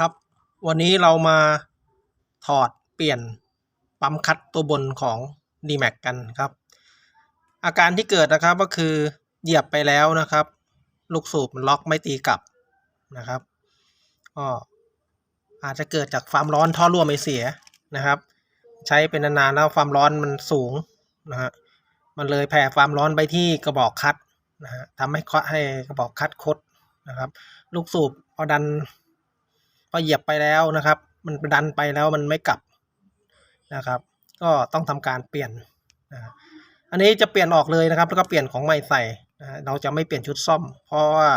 ครับ วันนี้เรามาถอดเปลี่ยนปั๊มคัดตัวบนของ d m a x กันครับ อาการที่เกิดนะครับก็คือเหยียบไปแล้วนะครับ ลูกสูบมันล็อกไม่ตีกลับนะครับก็อาจจะเกิดจากความร้อนท่อรั่วไม่เสียนะครับ ใช้เป็นนานๆแล้วความร้อนมันสูงนะฮะมันเลยแผ่ความร้อนไปที่กระบอกคัดนะฮะทำให้ให้กระบอกคัดคดนะครับ ลูกสูบพอดัน พอเหยียบไปแล้วนะครับ มันดันไปแล้วมันไม่กลับนะครับ ก็ต้องทำการเปลี่ยนนะอันนี้จะเปลี่ยนออกเลยนะครับ แล้วก็เปลี่ยนของใหม่ใส่นะเราจะไม่เปลี่ยนชุดซ่อม เพราะว่า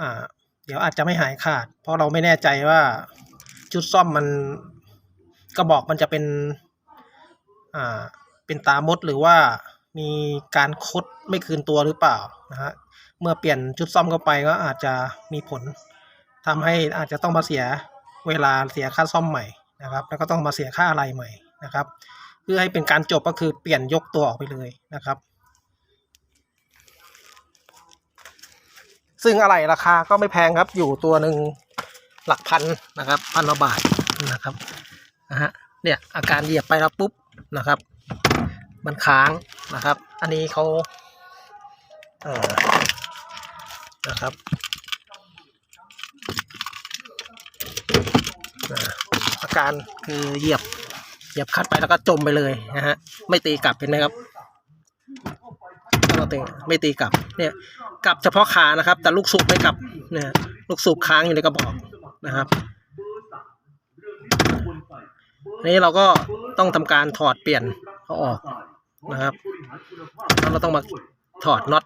อ่า เดี๋ยวอาจจะไม่หายขาด เพราะเราไม่แน่ใจว่าชุดซ่อมมันกระบอกมันจะเป็นอ่าเป็นตามดหรือว่ามีการคดไม่คืนตัวหรือเปล่านะฮะเมื่อเปลี่ยนชุดซ่อมเข้าไปก็อาจจะมีผล ทำให้อาจจะต้องมาเสียเวลาเสียค่าซ่อมใหม่นะครับ แล้วก็ต้องมาเสียค่าอะไรใหม่นะครับ เพื่อให้เป็นการจบก็คือเปลี่ยนยกตัวออกไปเลยนะครับ ซึ่งอะไรราคาก็ไม่แพงครับอยู่ตัวหนึ่งหลักพันนะครับ พันละบาทนะครับนะฮะเนี่ยอาการเหยียบไปแล้วปุ๊บนะครับ มันค้างนะครับ อันนี้เขาเออนะครับ อาการคือเหยียบเหยียบคัดไปแล้วก็จมไปเลยนะฮะไม่ตีกลับเห็นไหมครับไม่ตีไม่ตีกลับเนี่ยกลับเฉพาะขานะครับ แต่ลูกสูบไม่กลับเนี่ยลูกสูบค้างอยู่ในกระบอกนะครับนี้เราก็ต้องทำการถอดเปลี่ยนเขาออกนะครับแล้วเราต้องมาถอดน็อต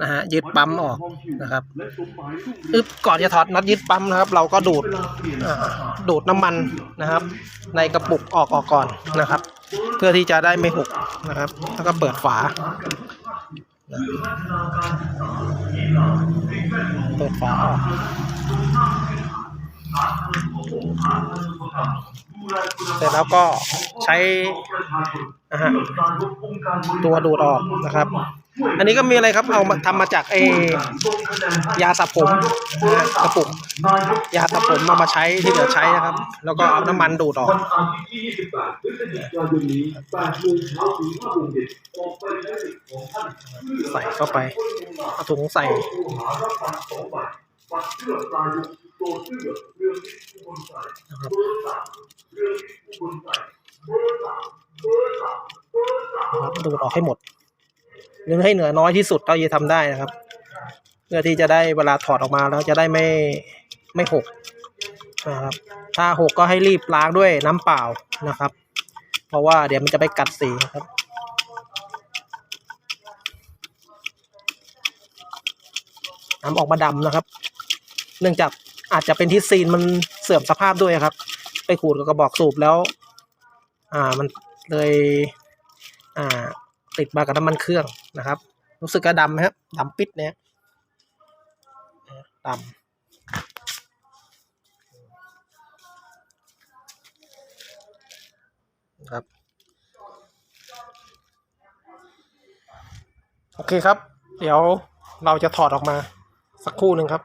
นะฮะยึดปั๊มออกนะครับอึบก่อนจะถอดน็อตยึดปั๊มนะครับ เราก็ดูดดูดน้ำมันนะครับ ในกระปุกออกออกก่อนนะครับ เพื่อที่จะได้ไม่หกนะครับ แล้วก็เปิดฝา เปิดฝาออกเสร็จแล้วก็ใช้ตัวดูดออกนะครับ อันนี้ก็มีอะไรครับ เอามาทำมาจากไอยาสระผมนะฮะกระปุกยาสระผมมามาใช้ที่เหลือใช้นะครับ แล้วก็เอาน้ำมันดูดออกใส่เข้าไปเอาถุงใส่นะครับดูดออกให้หมด หรือให้เหนือน้อยที่สุดเท่าที่จะทำได้นะครับ เพื่อที่จะได้เวลาถอดออกมาแล้วจะได้ไม่ไม่หกนะครับ ถ้าหกก็ให้รีบล้างด้วยน้ำเปล่านะครับ เพราะว่าเดี๋ยวมันจะไปกัดสีครับน้ำออกมาดำนะครับ เนื่องจากอาจจะเป็นที่ซีนมันเสื่อมสภาพด้วยครับ ไปขูดกับกระบอกสูบแล้ว อ่ามันเลย อ่า ติดมากับน้ำมันเครื่องนะครับ รู้สึกกระดำไหมครับดำปิดเนี่ยดำครับ โอเคครับ เดี๋ยวเราจะถอดออกมาสักครู่หนึ่งครับ